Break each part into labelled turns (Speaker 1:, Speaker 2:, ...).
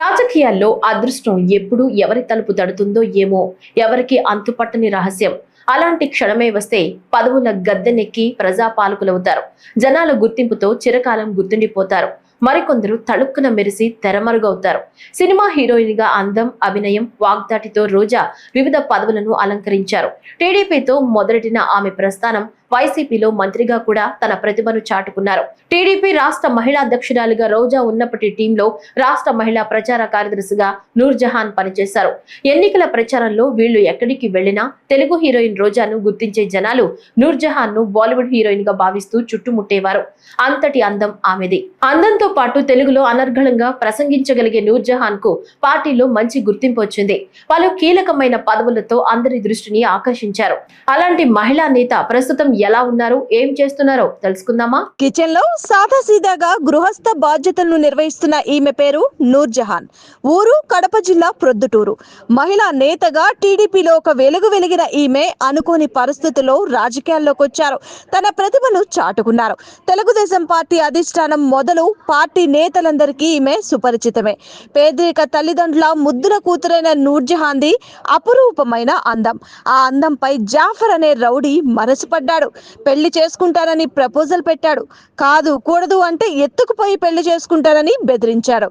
Speaker 1: రాజకీయాల్లో అదృష్టం ఎప్పుడు ఎవరి తలుపు తడుతుందో ఏమో ఎవరికి అంతుపట్టని రహస్యం. అలాంటి క్షణమే వస్తే పదవుల గద్దెనెక్కి ప్రజాపాలకులవుతారు. జనాల గుర్తింపుతో చిరకాలం గుర్తుండిపోతారు. మరికొందరు తళుక్కున మెరిసి తెరమరుగవుతారు. సినిమా హీరోయిన్గా అందం అభినయం వాగ్దాటితో రోజా వివిధ పదవులను అలంకరించారు. టీడీపీతో మొదలెటిన ఆమె ప్రస్థానం వైసీపీలో మంత్రిగా కూడా తన ప్రతిభను చాటుకున్నారు. టీడీపీ రాష్ట్ర మహిళా అధ్యక్షురాలుగా రోజా ఉన్నప్పటి టీంలో రాష్ట్ర మహిళా ప్రచార కార్యదర్శిగా నూర్జహాన్ పనిచేశారు. ఎన్నికల ప్రచారంలో వీళ్ళు ఎక్కడికి వెళ్ళినా తెలుగు హీరోయిన్ రోజాను గుర్తించే జనాలు నూర్జహాన్ను బాలీవుడ్ హీరోయిన్గా భావిస్తూ చుట్టుముట్టేవారు. అంతటి అందం ఆమెది. అందంతో పాటు తెలుగులో అనర్గళంగా ప్రసంగించగలిగే నూర్జహాన్కు పార్టీలో మంచి గుర్తింపు వచ్చింది. పలు కీలకమైన పదవులతో అందరి దృష్టిని ఆకర్షించారు. అలాంటి మహిళా నేత ప్రస్తుతం ఎలా ఉన్నారు? ఏం చేస్తున్నారో తెలుసుకుందామా?
Speaker 2: కిచెన్లో సాదాసీదాగా గృహస్థ బాధ్యతలను నిర్వహిస్తున్న ఈమె పేరు నూర్ జహాన్ ఊరు కడప జిల్లా ప్రొద్దుటూరు. మహిళా నేతగా టీడీపీలో ఒక వెలుగు వెలిగిన ఈమె అనుకోని పరిస్థితుల్లో రాజకీయాల్లోకి వచ్చారు. తన ప్రతిభను చాటుకున్నారు. తెలుగుదేశం పార్టీ అధిష్టానం మొదలు పార్టీ నేతలందరికీ ఈమె సుపరిచితమే. పేదరిక తల్లిదండ్రుల ముద్దుల కూతురైన నూర్జహాన్ది అపురూపమైన అందం. ఆ అందంపై జాఫర్ అనే రౌడీ మనసు చేశాడు పెళ్ళి చేసుకుంటానని ప్రపోజల్ పెట్టాడు. కాదు కూడదు అంటే ఎత్తుకుపోయి పెళ్ళి చేసుకుంటానని బెదిరించాడు.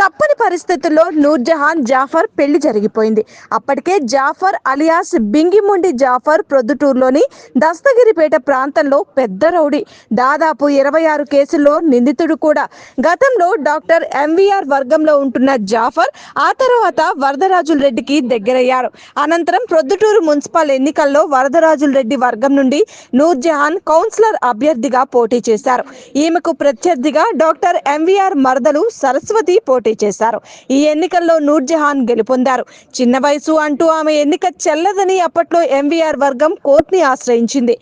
Speaker 2: తప్పని పరిస్థితుల్లో నూర్జహాన్ జాఫర్ పెళ్ళి జరిగిపోయింది. అప్పటికే జాఫర్ అలియాస్ బింగిముండి జాఫర్ ప్రొద్దుటూరులోని దస్తగిరిపేట ప్రాంతంలో పెద్ద రౌడీ. దాదాపు ఇరవై ఆరు కేసుల్లో నిందితుడు కూడా. గతంలో డాక్టర్ ఎంవీఆర్ వర్గంలో ఉంటున్న జాఫర్ ఆ తర్వాత వరదరాజుల రెడ్డికి దగ్గరయ్యారు. అనంతరం ప్రొద్దుటూరు మున్సిపల్ ఎన్నికల్లో వరదరాజుల రెడ్డి వర్గం నుండి నూర్జహాన్ కౌన్సిలర్ అభ్యర్థిగా పోటీ చేశారు. ఈమెకు ప్రత్యర్థిగా డాక్టర్ ఎంవీఆర్ మరదలు సరస్వతి పోటీ చేశారు. ఈ ఎన్నికల్లో నూర్జహాన్ గెలుపొందారు. చిన్న వయసు అంటూ ఆమె ఎన్నిక చెల్లదని అప్పట్లో ఎంవీఆర్ వర్గం కోర్టుని ఆశ్రయించింది.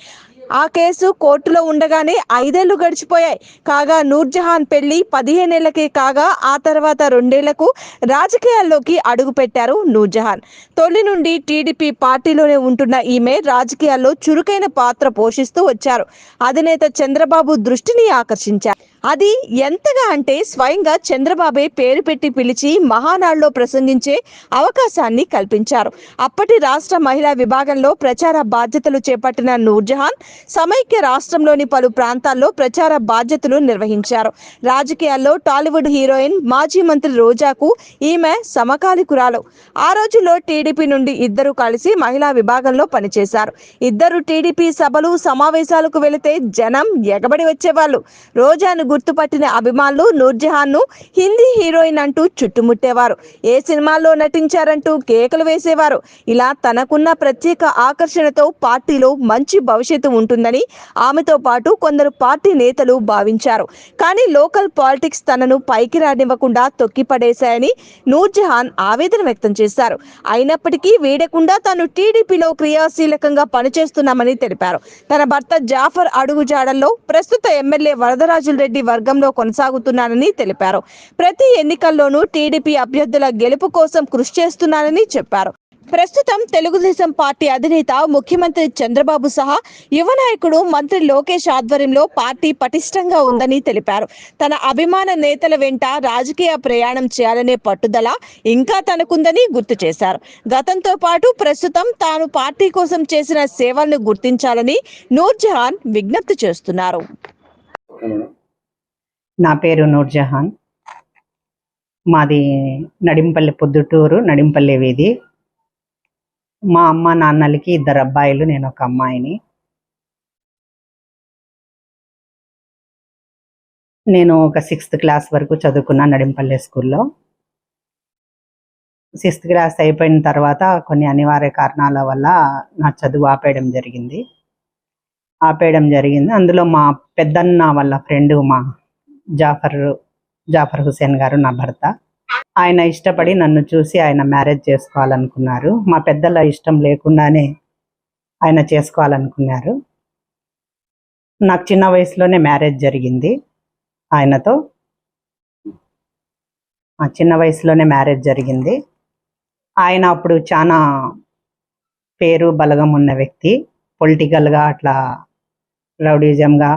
Speaker 2: ఆ కేసు కోర్టులో ఉండగానే ఐదేళ్ళు గడిచిపోయాయి. కాగా నూర్జహాన్ పెళ్ళి పదిహేనేళ్ళకే కాగా ఆ తర్వాత రెండేళ్ళకు రాజకీయాల్లోకి అడుగుపెట్టారు నూర్జహాన్. తొలి నుండి టీడీపీ పార్టీలోనే ఉంటున్న ఈమె రాజకీయాల్లో చురుకైన పాత్ర పోషిస్తూ వచ్చారు. అధినేత చంద్రబాబు దృష్టిని ఆకర్షించారు. అది ఎంతగా అంటే స్వయంగా చంద్రబాబే పేరు పెట్టి పిలిచి మహానాడులో ప్రసంగించే అవకాశాన్ని కల్పించారు. అప్పటి రాష్ట్ర మహిళా విభాగంలో ప్రచార బాధ్యతలు చేపట్టిన నూర్జహాన్ సమైక్య రాష్ట్రంలోని పలు ప్రాంతాల్లో ప్రచార బాధ్యతలు నిర్వహించారు. రాజకీయాల్లో టాలీవుడ్ హీరోయిన్ మాజీ మంత్రి రోజాకు ఈమె సమకాలికురాలు. ఆ రోజుల్లో టీడీపీ నుండి ఇద్దరు కలిసి మహిళా విభాగంలో పనిచేశారు. ఇద్దరు టీడీపీ సభలు సమావేశాలకు వెళితే జనం ఎగబడి వచ్చేవాళ్ళు. రోజాను గుర్తుపట్టిన అభిమానులు నూర్జహాన్ను హిందీ హీరోయిన్ అంటూ చుట్టుముట్టేవారు. ఏ సినిమాల్లో నటించారంటూ కేకలు వేసేవారు. ఇలా తనకున్న ప్రత్యేక ఆకర్షణతో పార్టీలో మంచి భవిష్యత్తు ఉంటుందని ఆమెతో పాటు కొందరు పార్టీ నేతలు భావించారు. కానీ లోకల్ పాలిటిక్స్ తనను పైకి రానివ్వకుండా తొక్కిపడేశాయని నూర్జహాన్ ఆవేదన వ్యక్తం చేశారు. అయినప్పటికీ వీడకుండా తాను టీడీపీలో క్రియాశీలకంగా పనిచేస్తున్నామని తెలిపారు. తన భర్త జాఫర్ అడుగుజాడల్లో ప్రస్తుత ఎమ్మెల్యే వరదరాజుల రెడ్డి వర్గంలో కొనసాగుతున్నానని తెలిపారు. ప్రతి ఎన్నికల్లోనూ టీడీపీ అభ్యర్థుల గెలుపు కోసం కృషి చేస్తున్నానని చెప్పారు. ప్రస్తుతం తెలుగుదేశం పార్టీ అధినేత ముఖ్యమంత్రి చంద్రబాబు సహా యువ నాయకుడు మంత్రి లోకేష్ ఆధ్వర్యంలో పార్టీ పటిష్టంగా ఉందని తెలిపారు. తన అభిమాన నేతల వెంట రాజకీయ ప్రయాణం చేయాలనే పట్టుదల ఇంకా తనకుందని గుర్తు చేశారు. గతంతో పాటు ప్రస్తుతం తాను పార్టీ కోసం చేసిన సేవలను గుర్తించాలని నూర్జహాన్ విజ్ఞప్తి చేస్తున్నారు.
Speaker 3: నా పేరు నూర్జహాన్ మాది నడింపల్లి పొద్దుటూరు నడింపల్లి వీధి. మా అమ్మ నాన్నలకి ఇద్దరు అబ్బాయిలు నేను ఒక అమ్మాయిని. నేను ఒక సిక్స్త్ క్లాస్ వరకు చదువుకున్నా నడింపల్లి స్కూల్లో. సిక్స్త్ క్లాస్ అయిపోయిన తర్వాత కొన్ని అనివార్య కారణాల వల్ల నా చదువు ఆపేయడం జరిగింది. ఆపేయడం జరిగింది. అందులో మా పెద్దన్న వాళ్ళ ఫ్రెండ్ మా జాఫర్ జాఫర్ హుసేన్ గారు నా భర్త. ఆయన ఇష్టపడి నన్ను చూసి ఆయన మ్యారేజ్ చేసుకోవాలనుకున్నారు. మా పెద్దల ఇష్టం లేకుండానే ఆయన చేసుకోవాలనుకున్నారు. నాకు చిన్న వయసులోనే మ్యారేజ్ జరిగింది ఆయనతో. చిన్న వయసులోనే మ్యారేజ్ జరిగింది. ఆయన అప్పుడు చాలా పేరు బలగం ఉన్న వ్యక్తి. పొలిటికల్గా అట్లా రౌడీజంగా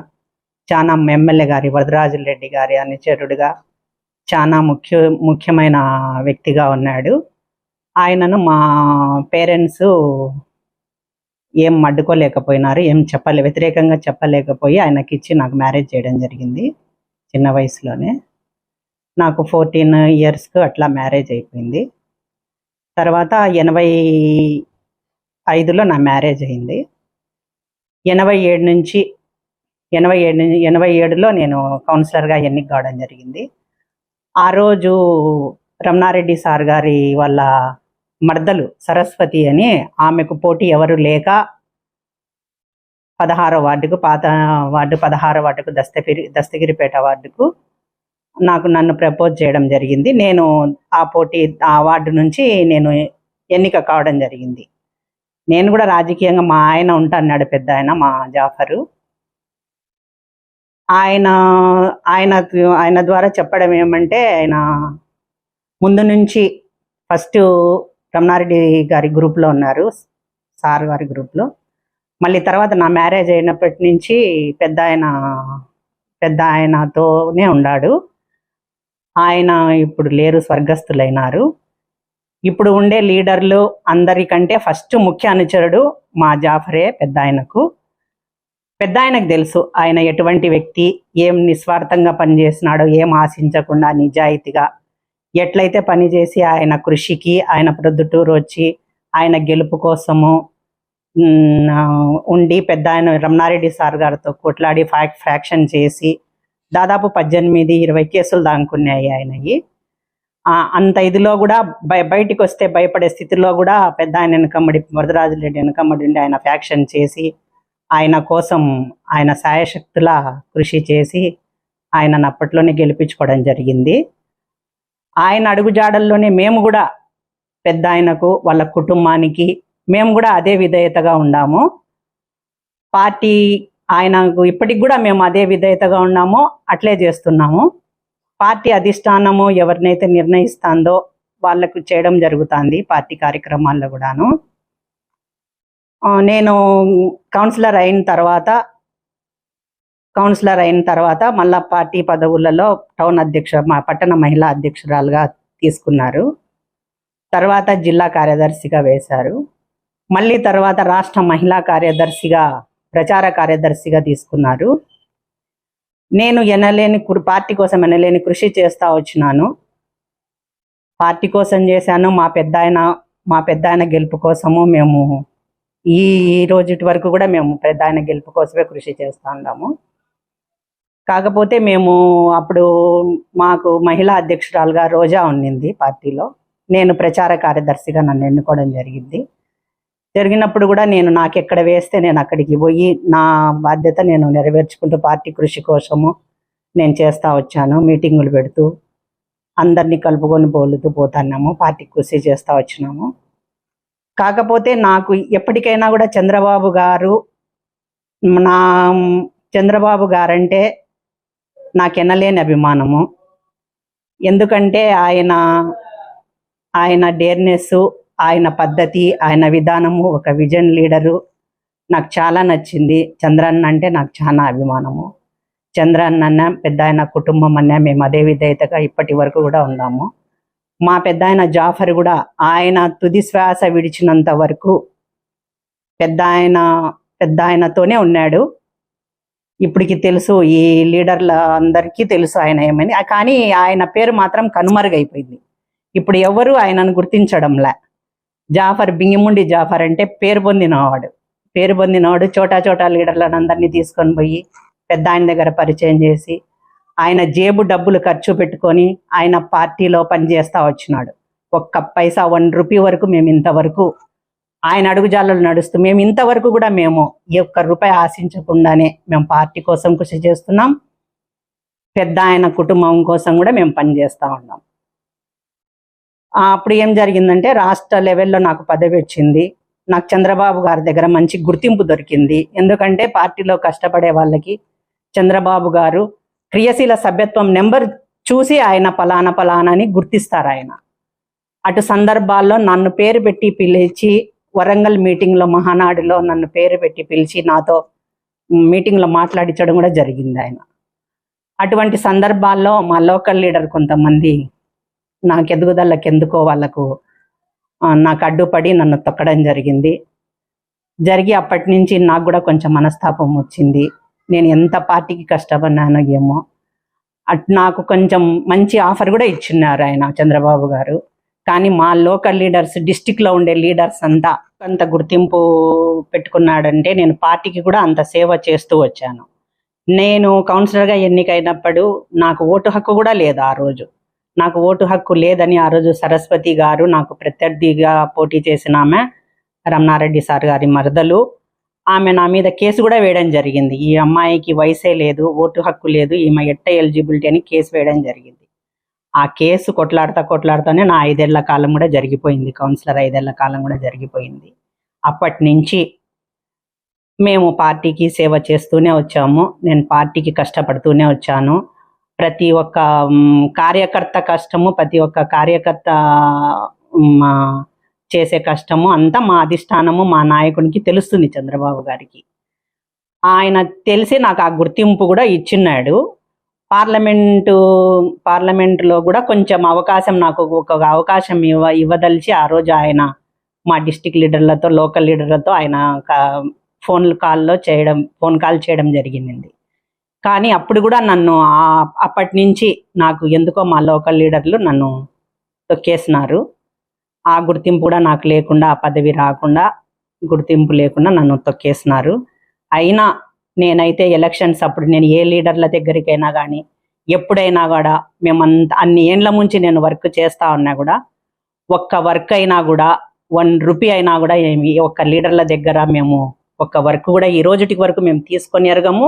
Speaker 3: చాలా ఎమ్మెల్యే గారి వరదరాజుల రెడ్డి గారి అనుచరుడుగా చాలా ముఖ్య ముఖ్యమైన వ్యక్తిగా ఉన్నాడు. ఆయనను మా పేరెంట్స్ ఏం అడ్డుకోలేకపోయినారు ఏం చెప్పలే వ్యతిరేకంగా చెప్పలేకపోయి ఆయనకి ఇచ్చి నాకు మ్యారేజ్ చేయడం జరిగింది చిన్న వయసులోనే. నాకు ఫోర్టీన్ ఇయర్స్కు అట్లా మ్యారేజ్ అయిపోయింది. తర్వాత ఎనభై ఐదులో నా మ్యారేజ్ అయింది. ఎనభై ఏడు నుంచి ఎనభై ఏడు నుంచి ఎనభై ఏడులో నేను కౌన్సిలర్గా ఎన్నిక కావడం జరిగింది. ఆ రోజు రమణారెడ్డి సార్ గారి వాళ్ళ మర్దలు సరస్వతి అని ఆమెకు పోటీ ఎవరు లేక పదహారో వార్డుకు పాత వార్డు పదహారో వార్డుకు దస్తగిరి దస్తగిరిపేట వార్డుకు నాకు నన్ను ప్రపోజ్ చేయడం జరిగింది. నేను ఆ పోటీ ఆ వార్డు నుంచి నేను ఎన్నిక కావడం జరిగింది. నేను కూడా రాజకీయంగా మా ఆయన ఉంటాను పెద్ద ఆయన మా జాఫరు. ఆయన ఆయన ఆయన ద్వారా చెప్పడం ఏమంటే ఆయన ముందు నుంచి ఫస్ట్ రమణారెడ్డి గారి గ్రూప్లో ఉన్నారు. సార్ గారి గ్రూప్లో. మళ్ళీ తర్వాత నా మ్యారేజ్ అయినప్పటి నుంచి పెద్ద ఆయన పెద్ద ఆయనతోనే ఉన్నాడు ఆయన ఇప్పుడు లేరు స్వర్గస్థులైనారు. ఇప్పుడు ఉండే లీడర్లు అందరికంటే ఫస్ట్ ముఖ్య అనుచరుడు మా జాఫరే పెద్ద ఆయనకు. పెద్ద ఆయనకు తెలుసు ఆయన ఎటువంటి వ్యక్తి ఏం నిస్వార్థంగా పనిచేసినాడో ఏం ఆశించకుండా నిజాయితీగా ఎట్లయితే పనిచేసి ఆయన కృషికి ఆయన ప్రొద్దుటూరు వచ్చి ఆయన గెలుపు కోసము ఉమ్, ఉండి పెద్ద ఆయన రమణారెడ్డి సార్ గారితో కొట్లాడి ఫ్యాక్ ఫ్రాక్షన్ చేసి దాదాపు పద్దెనిమిది ఇరవై కేసులు దాంకున్నాయి ఆయనవి ఆ, అంత ఇదిలో కూడా బయ బయటికి వస్తే భయపడే స్థితిలో కూడా పెద్ద ఆయన వెనకమ్మడి వరదరాజు రెడ్డి వెనకమ్మడి ఉండి ఆయన ఫ్యాక్షన్ చేసి ఆయన కోసం ఆయన సాయశక్తుల కృషి చేసి ఆయనను అప్పట్లోనే గెలిపించుకోవడం జరిగింది. ఆయన అడుగుజాడల్లోనే మేము కూడా పెద్ద ఆయనకు వాళ్ళ కుటుంబానికి మేము కూడా అదే విధేయతగా ఉన్నాము పార్టీ ఆయనకు ఇప్పటికి కూడా మేము అదే విధేయతగా ఉన్నామో అట్లే చేస్తున్నాము. పార్టీ అధిష్టానము ఎవరినైతే నిర్ణయిస్తుందో వాళ్ళకు చేయడం జరుగుతుంది పార్టీ కార్యక్రమాల్లో కూడాను. నేను కౌన్సిలర్ అయిన తర్వాత కౌన్సిలర్ అయిన తర్వాత మళ్ళా పార్టీ పదవులలో టౌన్ అధ్యక్ష మా పట్టణ మహిళా అధ్యక్షురాలుగా తీసుకున్నారు. తర్వాత జిల్లా కార్యదర్శిగా వేశారు. మళ్ళీ తర్వాత రాష్ట్ర మహిళా కార్యదర్శిగా ప్రచార కార్యదర్శిగా తీసుకున్నారు. నేను ఎనలేని పార్టీ కోసం ఎనలేని కృషి చేస్తూ వచ్చినాను. పార్టీ కోసం చేశాను. మా పెద్ద మా పెద్ద గెలుపు కోసము మేము ఈ రోజుటి వరకు కూడా మేము ప్రధాన గెలుపు కోసమే కృషి చేస్తూ ఉన్నాము. కాకపోతే మేము అప్పుడు మాకు మహిళా అధ్యక్షురాలుగా రోజా ఉండింది పార్టీలో. నేను ప్రచార కార్యదర్శిగా నన్ను ఎన్నుకోవడం జరిగింది. జరిగినప్పుడు కూడా నేను నాకు ఎక్కడ వేస్తే నేను అక్కడికి పోయి నా బాధ్యత నేను నెరవేర్చుకుంటూ పార్టీ కృషి కోసము నేను చేస్తూ వచ్చాను. మీటింగులు పెడుతూ అందరినీ కలుపుకొని బోలుతూ పోతున్నాము. పార్టీ కృషి చేస్తూ వచ్చినాము. కాకపోతే నాకు ఎప్పటికైనా కూడా చంద్రబాబు గారు నా చంద్రబాబు గారంటే నాకు ఎనలేని అభిమానము. ఎందుకంటే ఆయన ఆయన డేర్నెస్ ఆయన పద్ధతి ఆయన విధానము ఒక విజన్ లీడరు నాకు చాలా నచ్చింది. చంద్రన్న అంటే నాకు చాలా అభిమానము. చంద్రన్న పెద్ద ఆయన కుటుంబం అన్న మేము అదే విధేయతగా ఇప్పటి వరకు కూడా ఉన్నాము. మా పెద్ద ఆయన జాఫర్ కూడా ఆయన తుది శ్వాస విడిచినంత వరకు పెద్ద ఆయన పెద్ద ఆయనతోనే ఉన్నాడు. ఇప్పటికి తెలుసు ఈ లీడర్ల అందరికీ తెలుసు ఆయన ఏమని. కానీ ఆయన పేరు మాత్రం కనుమరుగైపోయింది. ఇప్పుడు ఎవరు ఆయనను గుర్తించడంలే. జాఫర్ బింగిముండి జాఫర్ అంటే పేరు పొందినవాడు. పేరు పొందినవాడు చోటా చోటా లీడర్లను అందరినీ తీసుకొని పోయి పెద్ద ఆయన దగ్గర పరిచయం చేసి ఆయన జేబు డబ్బులు ఖర్చు పెట్టుకొని ఆయన పార్టీలో పనిచేస్తా వచ్చినాడు. ఒక్క పైసా వన్ రూపీ వరకు మేము ఇంతవరకు ఆయన అడుగుజాలలు నడుస్తూ మేము ఇంతవరకు కూడా మేము ఈ ఒక్క రూపాయి ఆశించకుండానే మేము పార్టీ కోసం కృషి చేస్తున్నాం. పెద్ద ఆయన కుటుంబం కోసం కూడా మేము పనిచేస్తూ ఉన్నాం. అప్పుడు ఏం జరిగిందంటే రాష్ట్ర లెవెల్లో నాకు పదవి వచ్చింది. నాకు చంద్రబాబు గారి దగ్గర మంచి గుర్తింపు దొరికింది. ఎందుకంటే పార్టీలో కష్టపడే వాళ్ళకి చంద్రబాబు గారు క్రియాశీల సభ్యత్వం నెంబర్ చూసి ఆయన పలానా పలానా అని గుర్తిస్తారు ఆయన. అటు సందర్భాల్లో నన్ను పేరు పెట్టి పిలిచి వరంగల్ మీటింగ్లో మహానాడులో నన్ను పేరు పెట్టి పిలిచి నాతో మీటింగ్లో మాట్లాడించడం కూడా జరిగింది ఆయన. అటువంటి సందర్భాల్లో మా లోకల్ లీడర్ కొంతమంది నాకు ఎదుగుదలకి ఎందుకో వాళ్ళకు నాకు అడ్డుపడి నన్ను తొక్కడం జరిగింది. జరిగి అప్పటి నుంచి నాకు కూడా కొంచెం మనస్తాపం వచ్చింది. నేను ఎంత పార్టీకి కష్టపడినానో ఏమో. అట్ నాకు కొంచెం మంచి ఆఫర్ కూడా ఇచ్చిన్నారు ఆయన చంద్రబాబు గారు. కానీ మా లోకల్ లీడర్స్ డిస్టిక్లో ఉండే లీడర్స్ అంతా అంత గుర్తింపు పెట్టుకున్నాడంటే నేను పార్టీకి కూడా అంత సేవ చేస్తూ వచ్చాను. నేను కౌన్సిలర్గా ఎన్నికైనప్పుడు నాకు ఓటు హక్కు కూడా లేదు ఆ రోజు. నాకు ఓటు హక్కు లేదని ఆ రోజు సరస్వతి గారు నాకు ప్రత్యర్థిగా పోటీ చేసిన ఆమె రమణారెడ్డి సార్ గారి మరదలు ఆమె నా మీద కేసు కూడా వేయడం జరిగింది. ఈ అమ్మాయికి వయసే లేదు ఓటు హక్కు లేదు ఈమె ఎట్ట ఎలిజిబిలిటీ అని కేసు వేయడం జరిగింది. ఆ కేసు కొట్లాడుతా కొట్లాడుతూనే నా ఐదేళ్ళ కాలం కూడా జరిగిపోయింది. కౌన్సిలర్ ఐదేళ్ళ కాలం కూడా జరిగిపోయింది. అప్పటి నుంచి మేము పార్టీకి సేవ చేస్తూనే వచ్చాము. నేను పార్టీకి కష్టపడుతూనే వచ్చాను. ప్రతి ఒక్క కార్యకర్త కష్టము ప్రతి ఒక్క కార్యకర్త చేసే కష్టము అంతా మా అధిష్టానము మా నాయకునికి తెలుస్తుంది చంద్రబాబు గారికి. ఆయన తెలిసి నాకు ఆ గుర్తింపు కూడా ఇచ్చిన్నాడు. పార్లమెంటు పార్లమెంటులో కూడా కొంచెం అవకాశం నాకు ఒక అవకాశం ఇవ్వ ఇవ్వదలిచి ఆ రోజు ఆయన మా డిస్టిక్ లీడర్లతో లోకల్ లీడర్లతో ఆయన ఫోన్ కాల్లో చేయడం ఫోన్ కాల్ చేయడం జరిగింది కానీ అప్పుడు కూడా నన్ను అప్పటి నుంచి నాకు ఎందుకో మా లోకల్ లీడర్లు నన్ను తొక్కేసినారు. ఆ గుర్తింపు కూడా నాకు లేకుండా ఆ పదవి రాకుండా గుర్తింపు లేకుండా నన్ను తొక్కేసినారు. అయినా నేనైతే ఎలక్షన్స్ అప్పుడు నేను ఏ లీడర్ల దగ్గరికైనా కానీ ఎప్పుడైనా కూడా మేమంత అన్ని ఏండ్ల ముంచి నేను వర్క్ చేస్తా ఉన్నా కూడా ఒక్క వర్క్ అయినా కూడా వన్ రూపీ అయినా కూడా ఏమి ఒక్క లీడర్ల దగ్గర మేము ఒక్క వర్క్ కూడా ఈ రోజుటి వరకు మేము తీసుకొని ఎరగము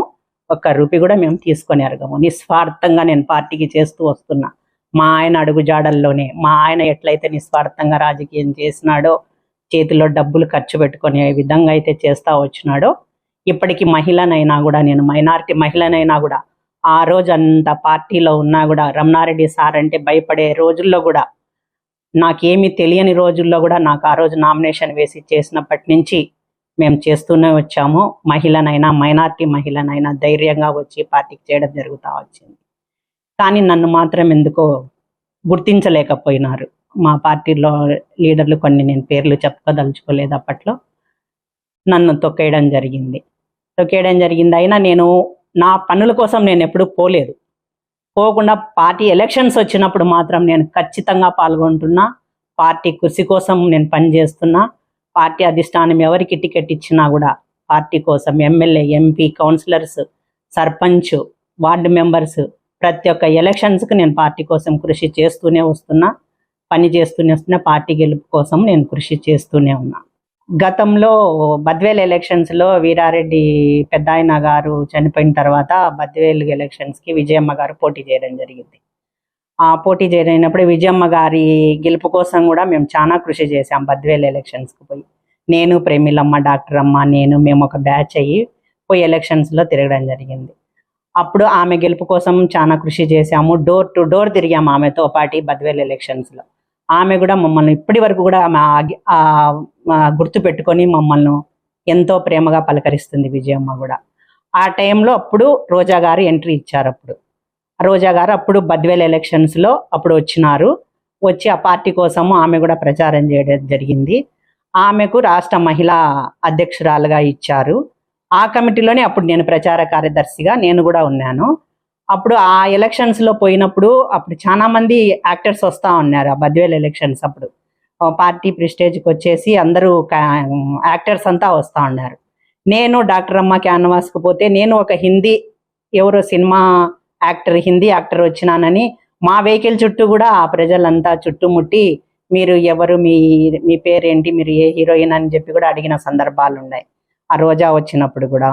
Speaker 3: ఒక్క రూపీ కూడా మేము తీసుకొని ఎరగము. నిస్వార్థంగా నేను పార్టీకి చేస్తూ వస్తున్నా. మా ఆయన అడుగుజాడల్లోనే మా ఆయన ఎట్లయితే నిస్వార్థంగా రాజకీయం చేసినాడో చేతిలో డబ్బులు ఖర్చు పెట్టుకునే విధంగా అయితే చేస్తా వచ్చినాడో ఇప్పటికి మహిళనైనా కూడా నేను మైనారిటీ మహిళనైనా కూడా ఆ రోజు అంత పార్టీలో ఉన్నా కూడా రమణారెడ్డి సార్ అంటే భయపడే రోజుల్లో కూడా నాకేమీ తెలియని రోజుల్లో కూడా నాకు ఆ రోజు నామినేషన్ వేసి చేసినప్పటి నుంచి మేము చేస్తూనే వచ్చాము. మహిళనైనా మైనార్టీ మహిళనైనా ధైర్యంగా వచ్చి పార్టీకి చేయడం జరుగుతూ వచ్చింది. కానీ నన్ను మాత్రం ఎందుకో గుర్తించలేకపోయినారు. మా పార్టీలో లీడర్లు కొన్ని నేను పేర్లు చెప్పదలుచుకోలేదు అప్పట్లో. నన్ను తొక్కేయడం జరిగింది. తొక్కేయడం జరిగింది అయినా నేను నా పనుల కోసం నేను ఎప్పుడు పోలేదు. పోకుండా పార్టీ ఎలక్షన్స్ వచ్చినప్పుడు మాత్రం నేను ఖచ్చితంగా పాల్గొంటున్నా. పార్టీ కృషి కోసం నేను పనిచేస్తున్నా. పార్టీ అధిష్టానం ఎవరికి టికెట్ ఇచ్చినా కూడా పార్టీ కోసం MLA MP councillors sarpanch ward members ప్రతి ఒక్క ఎలక్షన్స్కి నేను పార్టీ కోసం కృషి చేస్తూనే వస్తున్నా పని చేస్తూనే వస్తున్నా పార్టీ గెలుపు కోసం నేను కృషి చేస్తూనే ఉన్నా. గతంలో బద్వేల్ ఎలక్షన్స్లో వీరారెడ్డి పెద్దాయన గారు చనిపోయిన తర్వాత బద్వేల్ ఎలక్షన్స్కి విజయమ్మ గారు పోటీ చేయడం జరిగింది. ఆ పోటీ చేయనప్పుడు విజయమ్మ గారి గెలుపు కోసం కూడా మేము చాలా కృషి చేశాం బద్వేల్ ఎలక్షన్స్కి పోయి. నేను ప్రేమిలమ్మ డాక్టర్ అమ్మ నేను మేము ఒక బ్యాచ్ అయ్యి పోయి ఎలక్షన్స్లో తిరగడం జరిగింది. అప్పుడు ఆమె గెలుపు కోసం చాలా కృషి చేశాము. డోర్ టు డోర్ తిరిగాము ఆమెతో పాటి బద్వేల్ ఎలక్షన్స్లో ఆమె కూడా మమ్మల్ని ఇప్పటి వరకు కూడా ఆమె ఆ- గుర్తు పెట్టుకొని మమ్మల్ని ఎంతో ప్రేమగా పలకరిస్తుంది విజయమ్మ కూడా. ఆ టైంలో అప్పుడు రోజా గారు ఎంట్రీ ఇచ్చారు అప్పుడు. రోజా గారు అప్పుడు బద్వేల్ ఎలక్షన్స్లో అప్పుడు వచ్చినారు. వచ్చి ఆ పార్టీ కోసము ఆమె కూడా ప్రచారం చేయడం జరిగింది. ఆమెకు రాష్ట్ర మహిళా అధ్యక్షురాలుగా ఇచ్చారు. ఆ కమిటీలోనే అప్పుడు నేను ప్రచార కార్యదర్శిగా నేను కూడా ఉన్నాను. అప్పుడు ఆ ఎలక్షన్స్లో పోయినప్పుడు అప్పుడు చాలా మంది యాక్టర్స్ వస్తా ఉన్నారు ఆ బద్వేల్ ఎలక్షన్స్ అప్పుడు. పార్టీ ప్రిస్టేజ్కి వచ్చేసి అందరూ యాక్టర్స్ అంతా వస్తా ఉన్నారు. నేను డాక్టర్ అమ్మ క్యాన్వాస్కి పోతే నేను ఒక హిందీ ఎవరో సినిమా యాక్టర్ హిందీ యాక్టర్ వచ్చినానని మా వెహికల్ చుట్టూ కూడా ఆ ప్రజలంతా చుట్టుముట్టి మీరు ఎవరు మీ మీ పేరేంటి మీరు ఏ హీరోయిన్ అని చెప్పి కూడా అడిగిన సందర్భాలు ఉన్నాయి ఆ రోజా వచ్చినప్పుడు కూడా.